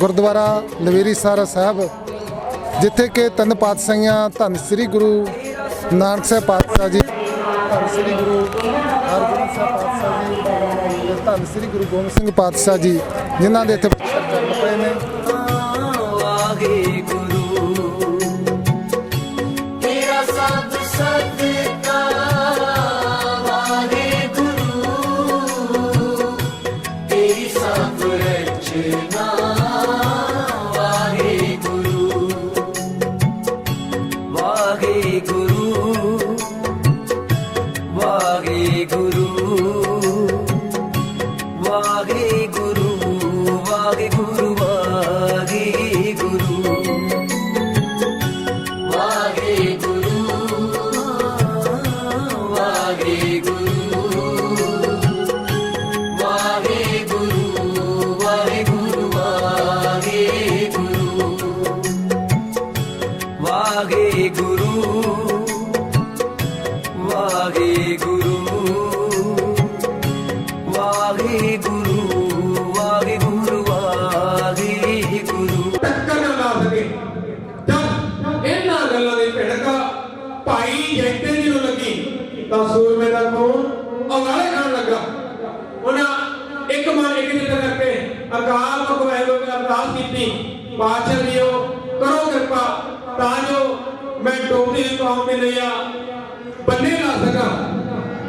ਗੁਰਦੁਆਰਾ ਲਵੇਰੀ ਸਾਰਾ ਸਾਹਿਬ, ਜਿੱਥੇ ਕਿ ਤਿੰਨ ਪਾਤਸ਼ਾਹੀਆਂ, ਧੰਨ ਸ੍ਰੀ ਗੁਰੂ ਨਾਨਕ ਸਾਹਿਬ ਪਾਤਸ਼ਾਹ ਜੀ, ਧੰਨ ਸ੍ਰੀ ਗੁਰੂ ਹਰਗੋਬਿੰਦ ਸਾਹਿਬ ਪਾਤਸ਼ਾਹ ਜੀ, ਧੰਨ ਸ੍ਰੀ ਗੁਰੂ ਗੋਬਿੰਦ ਸਿੰਘ ਪਾਤਸ਼ਾਹ ਜੀ, ਜਿਨ੍ਹਾਂ ਦੇ ਇੱਥੇ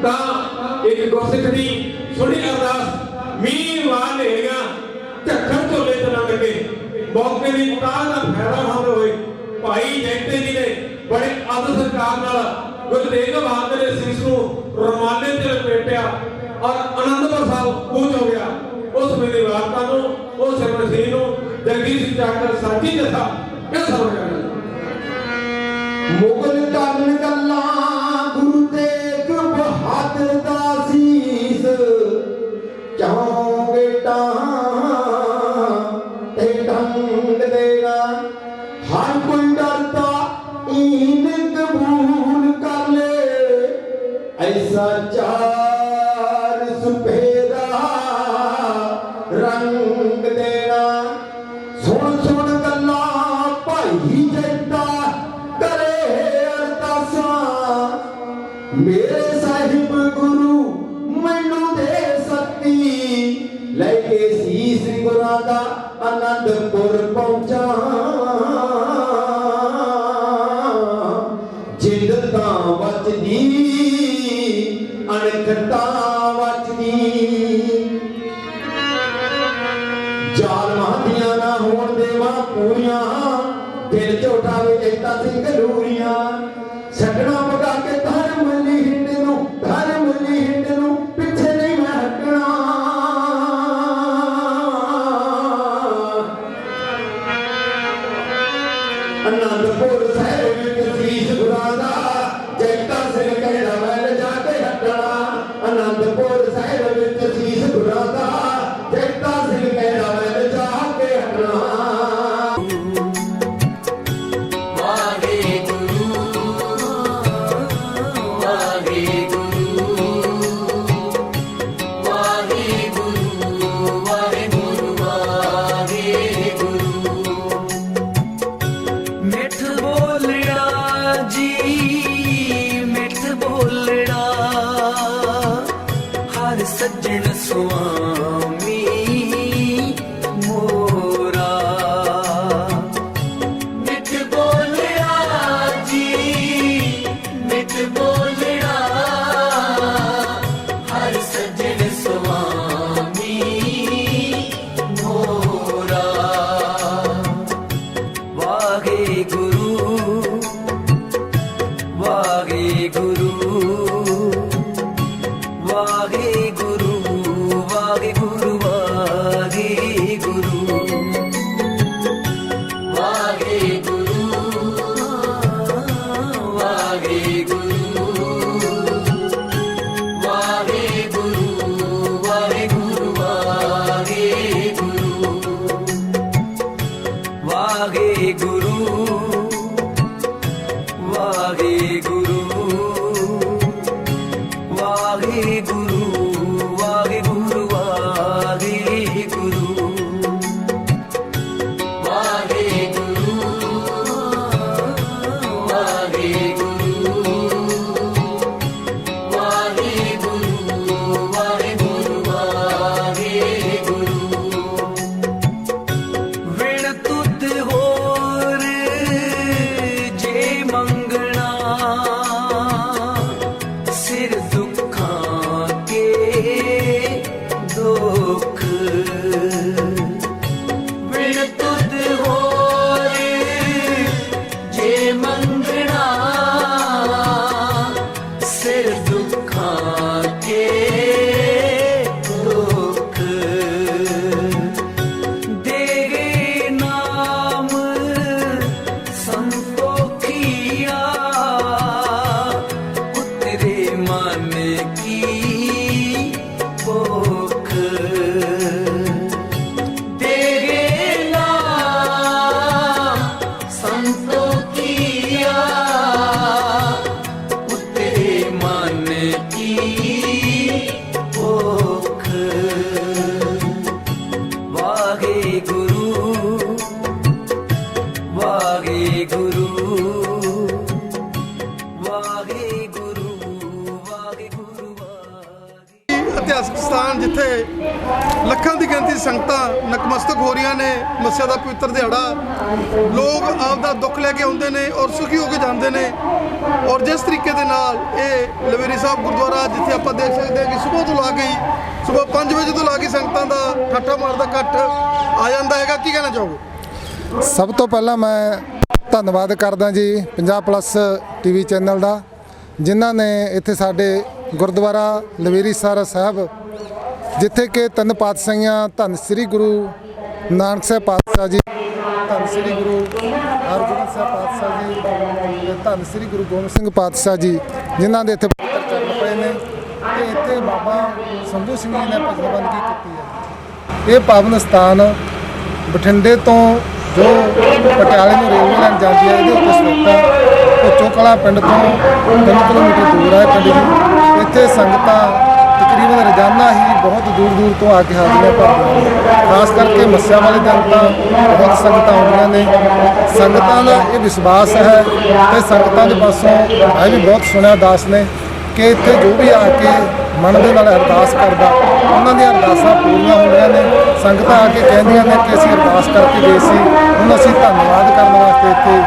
ਤਾਂ ਇੱਕ ਗੁਰਸਿੱਖ ਦੀ ਸੁਣੀ ਅਰਦਾਸ, ਮੀਂਹ ਵਾਰ ਨੇੜੀਆਂ ਝੱਖੜ ਝੋਲੇ ਚੱਲਣ ਲੱਗੇ ਮੌਕੇ ਦੀ ਤਾਹ ਦਾ ਫਾਇਦਾ ਉਠਾਉਂਦੇ ਹੋਏ ਭਾਈ ਜੈਤੇ ਜੀ ਨੇ ਬੜੇ ਆਦਰ ਸਤਿਕਾਰ ਨਾਲ ਗੁਰੂ ਤੇਗ ਬਹਾਦਰ ਦੇ ਸੀਸ ਨੂੰ ਰਮਾਨੇ ਤੇ ਲਪੇਟਿਆ ਔਰ ਅਨੰਦਪੁਰ ਸਾਹਿਬ ਕੂਚ ਹੋ ਗਿਆ। ਉਸ ਵੇਲੇ ਵਾਰਤਾ ਨੂੰ, ਉਸ ਸਿਮਰਨ ਨੂੰ ਜਗਦੀਸ਼ ਸਿੰਘ ਚਾਕਰ ਸਾਚੀ ਜਥਾ ਇਹ ਸਮਝ ਕਰਨਾ ਰੰਗ ਦੇਣਾ ਸੁਣ ਸੁਣ ਗੱਲਾਂ ਭਾਈ ਜੱਟਾ ਕਰੇ ਅਰਦਾਸਾਂ। ਮੇਰੇ ਸਾਹਿਬ ਗੁਰੂ ਮੈਨੂੰ ਦੇ ਸਕਤੀ ਲੈ ਕੇ ਸੀਸ ਗੁਰਾਂ ਦਾ ਆਨੰਦਪੁਰ ਪਹੁੰਚਾ। ਜਿੰਦ ਤਾਂ ਵਚਦੀ ਅਣਖਤਾ ਅਨੰਦਪੁਰ ਸਾਹਿਬ ਵਿੱਚ ਸੀਸ ਗੁਰਾਂ ਦਾ ਜੈਤਾ ਸਿੰਘ ਕਹਿਣਾ ਦਿਹਾੜਾ ਲੋਕ ਆਪ ਦਾ ਦੁੱਖ ਲੈ ਕੇ ਆਉਂਦੇ ਨੇ ਔਰ ਸੁਖੀ ਹੋ ਕੇ ਜਾਂਦੇ ਨੇ। ਔਰ ਜਿਸ ਤਰੀਕੇ ਦੇ ਨਾਲ ਇਹ ਲਵੇਰੀ ਸਾਹਿਬ ਗੁਰਦੁਆਰਾ ਜਿੱਥੇ ਆਪਾਂ ਦੇਖ ਸਕਦੇ ਹਾਂ ਕਿ ਸਵੇਰ ਤੋਂ ਲਾ ਕੇ ਹੀ ਸਵੇਰ 5 ਵਜੇ ਤੋਂ ਲਾ ਕੇ ਸੰਗਤਾਂ ਦਾ ਠੱਠਾ ਮਾਰਦਾ ਇਕੱਠ ਆ ਜਾਂਦਾ ਹੈਗਾ। ਕੀ ਕਹਿਣਾ ਚਾਹੋਗੇ? ਸਭ ਤੋਂ ਪਹਿਲਾਂ ਮੈਂ ਧੰਨਵਾਦ ਕਰਦਾ ਜੀ ਪੰਜਾਬ ਪਲੱਸ ਟੀਵੀ ਚੈਨਲ ਦਾ, ਜਿਨ੍ਹਾਂ ਨੇ ਇੱਥੇ ਸਾਡੇ ਗੁਰਦੁਆਰਾ ਲਵੇਰੀ ਸਾਰਾ ਸਾਹਿਬ, ਜਿੱਥੇ ਕਿ ਤਿੰਨ ਪਾਤਸ਼ਾਹੀਆਂ ਧੰਨ ਸ੍ਰੀ ਗੁਰੂ ਨਾਨਕ ਸਾਹਿਬ ਪਾਤਸ਼ਾਹ ਜੀ ਧੰਨ ਸ੍ਰੀ ਗੁਰੂ ਹਰਗੋਬਿੰਦ ਸਾਹਿਬ ਪਾਤਸ਼ਾਹ ਜੀ ਤੇ ਧੰਨ ਸ੍ਰੀ ਗੁਰੂ ਗੋਬਿੰਦ ਸਿੰਘ ਪਾਤਸ਼ਾਹ ਜੀ, ਜਿਨ੍ਹਾਂ ਦੇ ਇੱਥੇ ਪਵਿੱਤਰ ਚਰਨ ਪਏ ਨੇ ਤੇ ਇੱਥੇ ਬਾਬਾ ਸੰਧੂ ਸਿੰਘ ਜੀ ਨੇ ਭਜਨਬੰਦਗੀ ਕੀਤੀ ਹੈ। ਇਹ ਪਾਵਨ ਸਥਾਨ ਬਠਿੰਡੇ ਤੋਂ ਜੋ ਪਟਿਆਲੇ ਨੂੰ ਰੇਲਵੇ ਲਾਈਨ ਜਾਂਦੀ ਹੈ, ਇਹਦੇ ਉੱਤੇ ਸਥਿਤ ਹੈ। ਭੁੱਚੋ ਪਿੰਡ ਤੋਂ 3 ਕਿਲੋਮੀਟਰ ਦੂਰ ਹੈ ਪਿੰਡ ਇੱਥੇ ਸੰਗਤਾਂ ਤਕਰੀਬਨ ਰੋਜ਼ਾਨਾ ਹੀ ਬਹੁਤ ਦੂਰ ਦੂਰ ਤੋਂ ਆ ਕੇ ਹਾਜ਼ਰੀਆਂ ਭਰਦੀਆਂ ਨੇ। ਖਾਸ ਕਰਕੇ ਮੱਸਿਆ ਵਾਲੇ ਦਿਨ ਤਾਂ ਬਹੁਤ ਸੰਗਤਾਂ ਆਉਂਦੀਆਂ ਨੇ। ਸੰਗਤਾਂ ਦਾ ਇਹ ਵਿਸ਼ਵਾਸ ਹੈ ਤੇ ਸੰਗਤਾਂ ਦੇ ਪਾਸੋਂ ਇਹ ਵੀ ਬਹੁਤ ਸੁਣਿਆ ਦਾਸ ਨੇ ਕਿ ਇੱਥੇ ਜੋ ਵੀ ਆ ਕੇ ਮਨ ਦੇ ਨਾਲ ਅਰਦਾਸ ਕਰਦਾ ਉਹਨਾਂ ਦੀਆਂ ਅਰਦਾਸਾਂ ਪੂਰੀਆਂ ਹੁੰਦੀਆਂ ਨੇ। ਸੰਗਤਾਂ ਆ ਕੇ ਕਹਿੰਦੀਆਂ ਨੇ ਕਿ ਅਸੀਂ ਅਰਦਾਸ ਕਰਕੇ ਗਏ ਸੀ। ਹੁਣ ਅਸੀਂ ਧੰਨਵਾਦ ਕਰਨ ਵਾਸਤੇ ਇੱਥੇ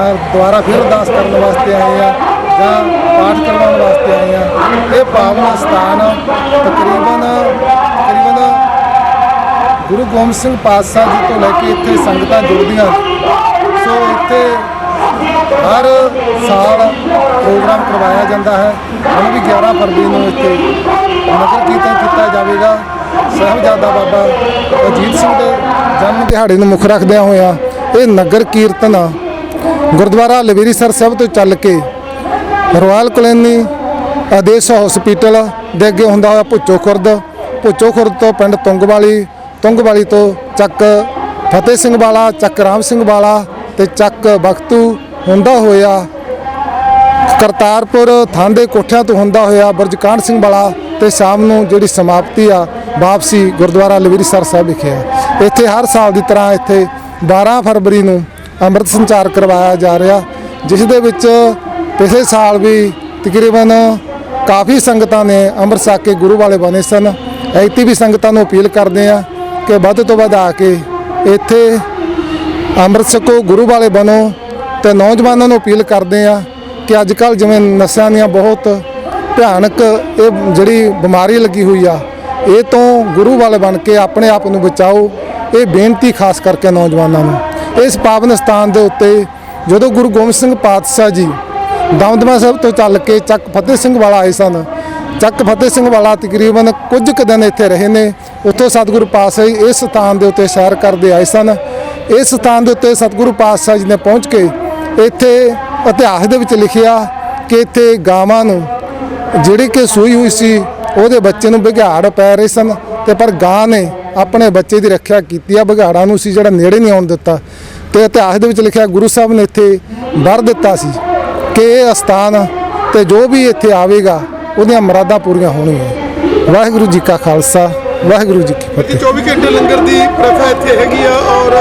ਅ, ਦੁਬਾਰਾ ਫਿਰ ਅਰਦਾਸ ਕਰਨ ਵਾਸਤੇ ਆਏ ਆ ਜਾਂ ਪਾਠ ਕਰਵਾਉਣ ਵਾਸਤੇ ਆਏ ਆ ਇਹ ਪਾਵਨ ਸਥਾਨ ਤਕਰੀਬਨ ਤਕਰੀਬਨ ਗੁਰੂ ਗੋਬਿੰਦ ਸਿੰਘ ਪਾਤਸ਼ਾਹ ਜੀ ਤੋਂ ਲੈ ਕੇ ਇੱਥੇ ਸੰਗਤਾਂ ਜੁੜਦੀਆਂ ਸੋ ਇੱਥੇ ਹਰ ਸਾਲ ਪ੍ਰੋਗਰਾਮ ਕਰਵਾਇਆ ਜਾਂਦਾ ਹੈ। ਹੁਣ ਵੀ 11 ਫਰਵਰੀ ਨੂੰ ਇੱਥੇ ਨਗਰ ਕੀਰਤਨ ਕੀਤਾ ਜਾਵੇਗਾ। ਸਾਹਿਬਜ਼ਾਦਾ ਬਾਬਾ ਅਜੀਤ ਸਿੰਘ ਦੇ ਜਨਮ ਦਿਹਾੜੇ ਨੂੰ ਮੁੱਖ ਰੱਖਦਿਆਂ ਹੋਇਆ ਇਹ ਨਗਰ ਕੀਰਤਨ ਗੁਰਦੁਆਰਾ ਲਵੇਰੀਸਰ ਸਾਹਿਬ ਤੋਂ ਚੱਲ ਕੇ ਰੋਇਲ ਕਲੋਨੀ ਆਦੇਸ਼ ਹਸਪੀਟਲ ਦੇ ਅੱਗੇ ਹੁੰਦਾ ਹੋਇਆ ਭੁੱਚੋ ਖੁਰਦ। ਭੁੱਚੋ ਖੁਰਦ ਤੋਂ ਪਿੰਡ ਤੁੰਗਵਾਲੀ ਤੁੰਗਵਾਲੀ ਤੋਂ ਚੱਕ ਫਤਿਹ ਸਿੰਘ ਵਾਲਾ, ਚੱਕ ਰਾਮ ਸਿੰਘ ਵਾਲਾ ਤੇ ਚੱਕ ਬਖਤੂ ਹੁੰਦਾ ਹੋਇਆ। ਕਰਤਾਰਪੁਰ ਥਾਂ ਦੇ ਕੋਠਿਆਂ ਤੋਂ ਹੁੰਦਾ ਹੋਇਆ ਬਰਜਕਾਨ ਸਿੰਘ ਵਾਲਾ ਤੇ ਸ਼ਾਮ ਨੂੰ ਜਿਹੜੀ ਸਮਾਪਤੀ ਆ, ਵਾਪਸੀ ਗੁਰਦੁਆਰਾ ਲਵੀਰੀਸਰ ਸਾਹਿਬ ਵਿਖੇ ਆ। ਇੱਥੇ ਹਰ ਸਾਲ ਦੀ ਤਰ੍ਹਾਂ ਇੱਥੇ 12 ਫਰਵਰੀ ਨੂੰ ਅੰਮ੍ਰਿਤ ਸੰਚਾਰ ਕਰਵਾਇਆ ਜਾ ਰਿਹਾ, ਜਿਸ ਦੇ ਵਿੱਚ ਪਿਛਲੇ ਸਾਲ ਵੀ ਤਕਰੀਬਨ ਕਾਫੀ ਸੰਗਤਾਂ ਨੇ ਅੰਮ੍ਰਿਤ ਛਕ ਕੇ ਗੁਰੂ ਵਾਲੇ ਬਣੇ ਸਨ। ਐਤੀ ਵੀ ਸੰਗਤਾਂ ਨੂੰ ਅਪੀਲ ਕਰਦੇ ਆ ਕਿ ਵੱਧ ਤੋਂ ਵੱਧ ਆ ਕੇ ਇੱਥੇ ਅੰਮ੍ਰਿਤ ਛਕੋ ਗੁਰੂ ਵਾਲੇ ਬਣੋ ਤੇ ਨੌਜਵਾਨਾਂ ਨੂੰ ਅਪੀਲ ਕਰਦੇ ਆ ਕਿ ਅੱਜ ਕੱਲ ਜਿਵੇਂ ਨਸ਼ਿਆਂ ਦੀਆਂ ਬਹੁਤ ਭਿਆਨਕ ਇਹ ਜਿਹੜੀ ਬਿਮਾਰੀ ਲੱਗੀ ਹੋਈ ਆ, ਇਹ ਤੋਂ ਗੁਰੂ ਵਾਲੇ ਬਣ ਕੇ ਆਪਣੇ ਆਪ ਨੂੰ ਬਚਾਓ। ਇਹ ਬੇਨਤੀ ਖਾਸ ਕਰਕੇ ਨੌਜਵਾਨਾਂ ਨੂੰ। ਇਸ ਪਾਵਨ ਸਥਾਨ ਦੇ ਉੱਤੇ ਜਦੋਂ ਗੁਰੂ ਗੋਬਿੰਦ ਸਿੰਘ ਪਾਤਸ਼ਾਹ ਜੀ ਦਮਦਮਾ ਸਾਹਿਬ ਤੋਂ ਚੱਲ ਕੇ ਚੱਕ ਫਤਿਹ ਸਿੰਘ ਵਾਲਾ ਆਏ ਸਨ। ਚੱਕ ਫਤਿਹ ਸਿੰਘ ਵਾਲਾ ਤਕਰੀਬਨ ਕੁਝ ਕੁ ਦਿਨ ਇੱਥੇ ਰਹੇ ਨੇ। ਉੱਥੋਂ ਸਤਿਗੁਰੂ ਪਾਤਸ਼ਾਹ ਜੀ ਇਸ ਸਥਾਨ ਦੇ ਉੱਤੇ ਸੈਰ ਕਰਦੇ ਆਏ ਸਨ। ਇਸ ਸਥਾਨ ਦੇ ਉੱਤੇ ਸਤਿਗੁਰੂ ਪਾਤਸ਼ਾਹ ਜੀ ਨੇ ਪਹੁੰਚ ਕੇ ਇੱਥੇ ਇਤਿਹਾਸ ਦੇ ਵਿੱਚ ਲਿਖਿਆ ਕਿ ਇੱਥੇ ਗਾਵਾਂ ਨੂੰ ਜਿਹੜੀ ਕਿ ਸੂਈ ਹੋਈ ਸੀ, ਉਹਦੇ ਬੱਚੇ ਨੂੰ ਵਿਗਾੜ ਪੈ ਰਹੇ ਸਨ ਤੇ ਪਰ ਗਾਂ ਨੇ ਆਪਣੇ ਬੱਚੇ ਦੀ ਰੱਖਿਆ ਕੀਤੀ ਆ ਵਿਗਾੜਾਂ ਨੂੰ ਸੀ ਜਿਹੜਾ ਨੇੜੇ ਨਹੀਂ ਆਉਣ ਦਿੱਤਾ। ਤੇ ਇਤਿਹਾਸ ਦੇ ਵਿੱਚ ਲਿਖਿਆ ਗੁਰੂ ਸਾਹਿਬ ਨੇ ਇੱਥੇ ਵਰ ਦਿੱਤਾ ਸੀ। ਕਿ ਇਹ ਅਸਥਾਨ ਤੇ ਜੋ ਵੀ ਇੱਥੇ ਆਵੇਗਾ ਉਹਦੀਆਂ ਮੁਰਾਦਾਂ ਪੂਰੀਆਂ ਹੋਣਗੀਆਂ। ਵਾਹਿਗੁਰੂ ਜੀ ਕਾ ਖਾਲਸਾ ਵਾਹਿਗੁਰੂ ਜੀ ਕੀ ਫਤਿਹ। 24 ਘੰਟੇ ਲੰਗਰ ਦੀ ਪ੍ਰਥਾ ਇੱਥੇ ਹੈਗੀ ਆ ਔਰ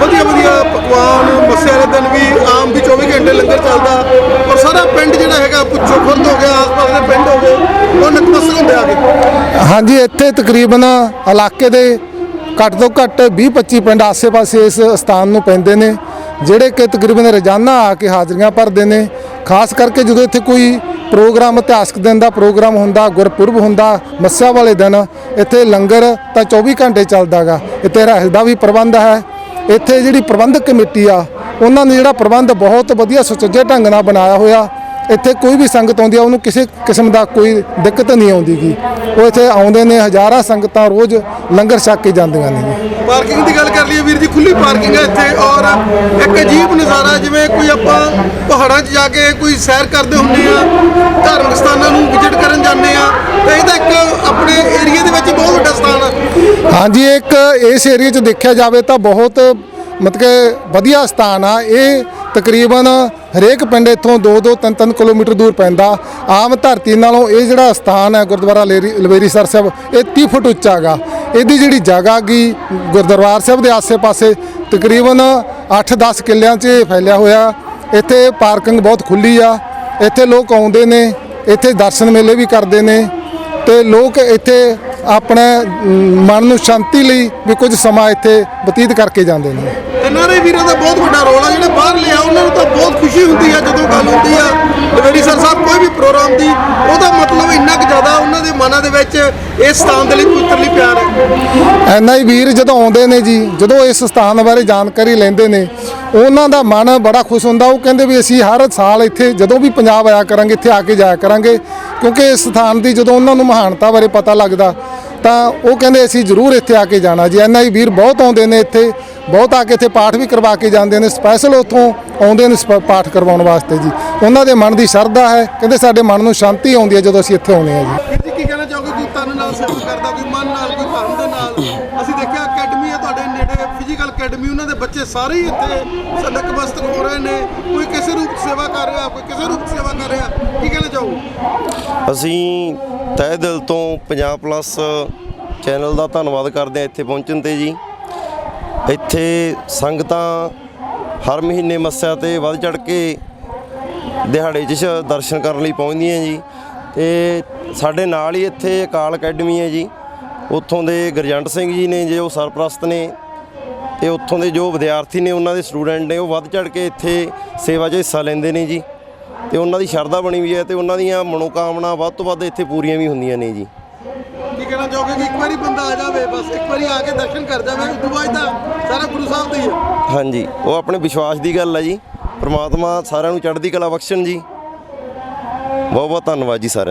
ਵਧੀਆ ਵਧੀਆ ਪਕਵਾਨ ਮੱਸਿਆ ਵਾਲੇ ਦਿਨ ਵੀ ਆਮ ਵੀ 24 ਘੰਟੇ ਲੰਗਰ ਚੱਲਦਾ। ਔਰ ਸਾਰਾ ਪਿੰਡ ਜਿਹੜਾ ਹੈਗਾ ਪੁੱਛੋ ਖੁਰਦ ਹੋ ਗਿਆ ਆਸ-ਪਾਸ ਦੇ ਪਿੰਡ ਹੋ ਗਏ ਉਹ ਨਤਮਸਤਕ ਹੁੰਦੇ ਆ ਕੇ ਹਾਂਜੀ ਇੱਥੇ ਤਕਰੀਬਨ ਇਲਾਕੇ ਦੇ ਘੱਟ ਤੋਂ ਘੱਟ 20-25 ਪਿੰਡ ਆਸੇ-ਪਾਸੇ ਇਸ ਸਥਾਨ ਨੂੰ ਪੈਂਦੇ ਨੇ। ਜਿਹੜੇ ਕਿ ਤਕਰੀਬਨ ਰੋਜ਼ਾਨਾ ਆ ਕੇ ਹਾਜ਼ਰੀਆਂ ਭਰਦੇ ਨੇ, ਖਾਸ ਕਰਕੇ ਜਦੋਂ ਇੱਥੇ ਕੋਈ ਪ੍ਰੋਗਰਾਮ, ਇਤਿਹਾਸਕ ਦਿਨ ਦਾ ਪ੍ਰੋਗਰਾਮ ਹੁੰਦਾ, ਗੁਰਪੁਰਬ ਹੁੰਦਾ, ਮੱਸਿਆ ਵਾਲੇ ਦਿਨ, ਇੱਥੇ ਲੰਗਰ ਤਾਂ 24 ਘੰਟੇ ਚੱਲਦਾਗਾ। ਇੱਥੇ ਰਹਿਸ ਦਾ ਵੀ ਪ੍ਰਬੰਧ ਹੈ। ਇੱਥੇ ਜਿਹੜੀ ਪ੍ਰਬੰਧਕ ਕਮੇਟੀ ਆ, ਉਹਨਾਂ ਨੇ ਜਿਹੜਾ ਪ੍ਰਬੰਧ ਬਹੁਤ ਵਧੀਆ ਸੁਚੱਜੇ ਢੰਗ ਨਾਲ ਬਣਾਇਆ ਹੋਇਆ ਇੱਥੇ ਕੋਈ ਵੀ ਸੰਗਤ ਆਉਂਦੀ ਆ ਉਹਨੂੰ ਕਿਸੇ ਕਿਸਮ ਦਾ ਕੋਈ ਦਿੱਕਤ ਨਹੀਂ ਆਉਂਦੀਗੀ। ਉਹ ਇੱਥੇ ਆਉਂਦੇ ਨੇ ਹਜ਼ਾਰਾਂ ਸੰਗਤਾਂ ਰੋਜ਼ ਲੰਗਰ ਛਕ ਕੇ ਜਾਂਦੀਆਂ ਨੇ। ਜੀ ਪਾਰਕਿੰਗ ਦੀ ਗੱਲ ਕਰ ਲਈਏ ਵੀਰ ਜੀ ਖੁੱਲੀ ਪਾਰਕਿੰਗ ਹੈ ਇੱਥੇ ਔਰ ਇੱਕ ਅਜੀਬ ਨਜ਼ਾਰਾ ਜਿਵੇਂ ਕੋਈ ਆਪਾਂ ਪਹਾੜਾਂ 'ਚ ਜਾ ਕੇ ਕੋਈ ਸੈਰ ਕਰਦੇ ਹੁੰਦੇ ਆ ਧਾਰਮਿਕ ਸਥਾਨਾਂ ਨੂੰ ਵਿਜ਼ਿਟ ਕਰਨ ਜਾਂਦੇ ਆ ਤੇ ਇਹਦਾ ਇੱਕ ਆਪਣੇ ਏਰੀਆ ਦੇ ਵਿੱਚ ਬਹੁਤ ਵੱਡਾ ਸਥਾਨ ਆ। ਹਾਂਜੀ ਇੱਕ ਇਸ ਏਰੀਆ 'ਚ ਦੇਖਿਆ ਜਾਵੇ ਤਾਂ ਬਹੁਤ ਮਤਲਬ ਕਿ ਵਧੀਆ ਸਥਾਨ ਆ। ਇਹ ਤਕਰੀਬਨ ਹਰੇਕ ਪਿੰਡ ਇੱਥੋਂ 2-2 3-3 ਕਿਲੋਮੀਟਰ ਦੂਰ ਪੈਂਦਾ। ਆਮ ਧਰਤੀ ਨਾਲੋਂ ਇਹ ਜਿਹੜਾ ਸਥਾਨ ਹੈ ਗੁਰਦੁਆਰਾ ਲੇਰੀ ਲਵੇਰੀ ਸਰ ਸਾਹਿਬ, ਇਹ 30 ਫੁੱਟ ਉੱਚਾ ਗਾ। ਇਹਦੀ ਜਿਹੜੀ ਜਗ੍ਹਾ ਗੀ ਗੁਰਦੁਆਰਾ ਸਾਹਿਬ ਦੇ ਆਸੇ-ਪਾਸੇ ਤਕਰੀਬਨ 8-10 ਕਿੱਲਿਆਂ 'ਚ ਫੈਲਿਆ ਹੋਇਆ। ਇੱਥੇ ਪਾਰਕਿੰਗ ਬਹੁਤ ਖੁੱਲੀ ਆ। ਇੱਥੇ ਲੋਕ ਆਉਂਦੇ ਨੇ, ਇੱਥੇ ਦਰਸ਼ਨ ਮੇਲੇ ਵੀ ਕਰਦੇ ਨੇ ਤੇ ਲੋਕ ਇੱਥੇ ਆਪਣੇ ਮਨ ਨੂੰ ਸ਼ਾਂਤੀ ਲਈ ਵੀ ਕੁਝ ਸਮਾਂ ਇੱਥੇ ਬਤੀਤ ਕਰਕੇ ਜਾਂਦੇ ਨੇ। ਐਨਆਰਆਈ ਵੀਰਾਂ ਦਾ ਬਹੁਤ ਵੱਡਾ ਰੋਲ ਆ, ਜਿਹੜੇ ਬਾਹਰ ਲਿਆ, ਉਹਨਾਂ ਨੂੰ ਤਾਂ ਬਹੁਤ ਖੁਸ਼ੀ ਹੁੰਦੀ ਆ ਜਦੋਂ ਗੱਲ ਹੁੰਦੀ ਆ। ਲਵੇਰੀ ਸਰ ਸਾਹਿਬ, ਕੋਈ ਵੀ ਪ੍ਰੋਗਰਾਮ ਦੀ, ਉਹਦਾ ਮਤਲਬ ਇੰਨਾ ਕੁ ਜ਼ਿਆਦਾ ਉਹਨਾਂ ਦੇ ਮਨਾਂ ਦੇ ਵਿੱਚ ਇਸ ਸਥਾਨ ਦੇ ਲਈ ਪਵਿੱਤਰ ਪਿਆਰ ਹੈ। ਐਨਆਈ ਵੀਰ ਜਦੋਂ ਆਉਂਦੇ ਨੇ ਜੀ, ਜਦੋਂ ਇਸ ਸਥਾਨ ਬਾਰੇ ਜਾਣਕਾਰੀ ਲੈਂਦੇ ਨੇ, ਉਹਨਾਂ ਦਾ ਮਨ ਬੜਾ ਖੁਸ਼ ਹੁੰਦਾ। ਉਹ ਕਹਿੰਦੇ ਵੀ ਅਸੀਂ ਹਰ ਸਾਲ ਇੱਥੇ, ਜਦੋਂ ਵੀ ਪੰਜਾਬ ਆਇਆ ਕਰਾਂਗੇ, ਇੱਥੇ ਆ ਕੇ ਜਾਇਆ ਕਰਾਂਗੇ। ਕਿਉਂਕਿ ਇਸ ਸਥਾਨ ਦੀ ਜਦੋਂ ਉਹਨਾਂ ਨੂੰ ਮਹਾਨਤਾ ਬਾਰੇ ਪਤਾ ਲੱਗਦਾ, ਤਾਂ ਉਹ ਕਹਿੰਦੇ ਅਸੀਂ ਜ਼ਰੂਰ ਇੱਥੇ ਆ ਕੇ ਜਾਣਾ ਜੀ। ਐਨਆਈ ਵੀਰ ਬਹੁਤ ਆਉਂਦੇ ਨੇ ਇੱਥੇ। ਬਹੁਤ ਆ ਕੇ ਇੱਥੇ ਪਾਠ ਵੀ ਕਰਵਾ ਕੇ ਜਾਂਦੇ ਨੇ ਸਪੈਸ਼ਲ ਉੱਥੋਂ ਆਉਂਦੇ ਨੇ ਸਪ- ਪਾਠ ਕਰਵਾਉਣ ਵਾਸਤੇ ਜੀ। ਉਹਨਾਂ ਦੇ ਮਨ ਦੀ ਸ਼ਰਧਾ ਹੈ ਕਹਿੰਦੇ ਸਾਡੇ ਮਨ ਨੂੰ ਸ਼ਾਂਤੀ ਆਉਂਦੀ ਹੈ ਜਦੋਂ ਅਸੀਂ ਇੱਥੇ ਆਉਂਦੇ ਹਾਂ ਜੀ। ਕੀ ਕਹਿਣਾ ਚਾਹੋਗੇ? ਕੋਈ ਤਨ ਨਾਲ ਸੇਵਾ ਕਰਦਾ ਕੋਈ ਮਨ ਨਾਲ ਕੋਈ ਧਰਮ ਦੇ ਨਾਲ? ਅਸੀਂ ਦੇਖਿਆ ਅਕੈਡਮੀ ਹੈ ਤੁਹਾਡੇ ਨੇੜੇ ਫਿਜ਼ੀਕਲ ਅਕੈਡਮੀ ਉਹਨਾਂ ਦੇ ਬੱਚੇ ਸਾਰੇ ਹੀ ਇੱਥੇ ਸਦਕ ਮਸਤਕ ਹੋ ਰਹੇ ਨੇ। ਕੋਈ ਕਿਸੇ ਰੂਪ 'ਚ ਸੇਵਾ ਕਰ ਰਿਹਾ ਕੋਈ ਕਿਸੇ ਰੂਪ 'ਚ ਸੇਵਾ ਕਰ ਰਿਹਾ? ਕੀ ਕਹਿਣਾ ਚਾਹੋਗੇ? ਅਸੀਂ ਤਹਿ ਦਿਲ ਤੋਂ ਪੰਜਾਬ ਪਲੱਸ ਚੈਨਲ ਦਾ ਧੰਨਵਾਦ ਕਰਦੇ ਹਾਂ ਇੱਥੇ ਪਹੁੰਚਣ ਤੇ ਜੀ। ਇੱਥੇ ਸੰਗਤਾਂ ਹਰ ਮਹੀਨੇ ਮੱਸਿਆ ਤੇ ਵੱਧ ਚੜ ਕੇ ਦਿਹਾੜੇ 'ਚ ਸ਼- ਦਰਸ਼ਨ ਕਰਨ ਲਈ ਪਹੁੰਚਦੀਆਂ ਜੀ। ਤੇ ਸਾਡੇ ਨਾਲ ਹੀ ਇੱਥੇ ਅਕਾਲ ਅਕੈਡਮੀ ਹੈ ਜੀ। ਉੱਥੋਂ ਦੇ ਗੁਰਜੰਟ ਸਿੰਘ ਜੀ ਨੇ ਜੇ ਉਹ ਸਰਪ੍ਰਸਤ ਨੇ ਤੇ ਉੱਥੋਂ ਦੇ ਜੋ ਵਿਦਿਆਰਥੀ ਨੇ ਉਹਨਾਂ ਦੇ ਸਟੂਡੈਂਟ ਨੇ ਉਹ ਵੱਧ ਚੜ ਕੇ ਇੱਥੇ ਸੇਵਾ 'ਚ ਹਿੱਸਾ ਲੈਂਦੇ ਨੇ ਜੀ। ਤੇ ਉਹਨਾਂ ਦੀ ਸ਼ਰਧਾ ਬਣੀ ਵੀ ਹੈ ਤੇ ਉਹਨਾਂ ਦੀਆਂ ਮਨੋਕਾਮਨਾ ਵੱਧ ਤੋਂ ਵੱਧ ਇੱਥੇ ਪੂਰੀਆਂ ਵੀ ਹੁੰਦੀਆਂ ਨੇ ਜੀ। ਕਹਿਣਾ ਚਾਹੋਗੇ ਕਿ ਇੱਕ ਵਾਰੀ ਬੰਦਾ ਆ ਜਾਵੇ, ਬਸ ਇੱਕ ਵਾਰੀ ਆ ਕੇ ਦਰਸ਼ਨ ਕਰ ਜਾਵੇ, ਉਸ ਤੋਂ ਬਾਅਦ ਤਾਂ ਸਾਰਾ ਗੁਰੂ ਸਾਹਿਬ ਦਾ ਹੈ ਹਾਂਜੀ, ਉਹ ਆਪਣੇ ਵਿਸ਼ਵਾਸ ਦੀ ਗੱਲ ਹੈ ਜੀ। ਪ੍ਰਮਾਤਮਾ ਸਾਰਿਆਂ ਨੂੰ ਚੜ੍ਹਦੀ ਕਲਾ ਬਖਸ਼ਣ ਜੀ। ਬਹੁਤ ਬਹੁਤ ਧੰਨਵਾਦ ਜੀ ਸਾਰਿਆਂ ਦਾ।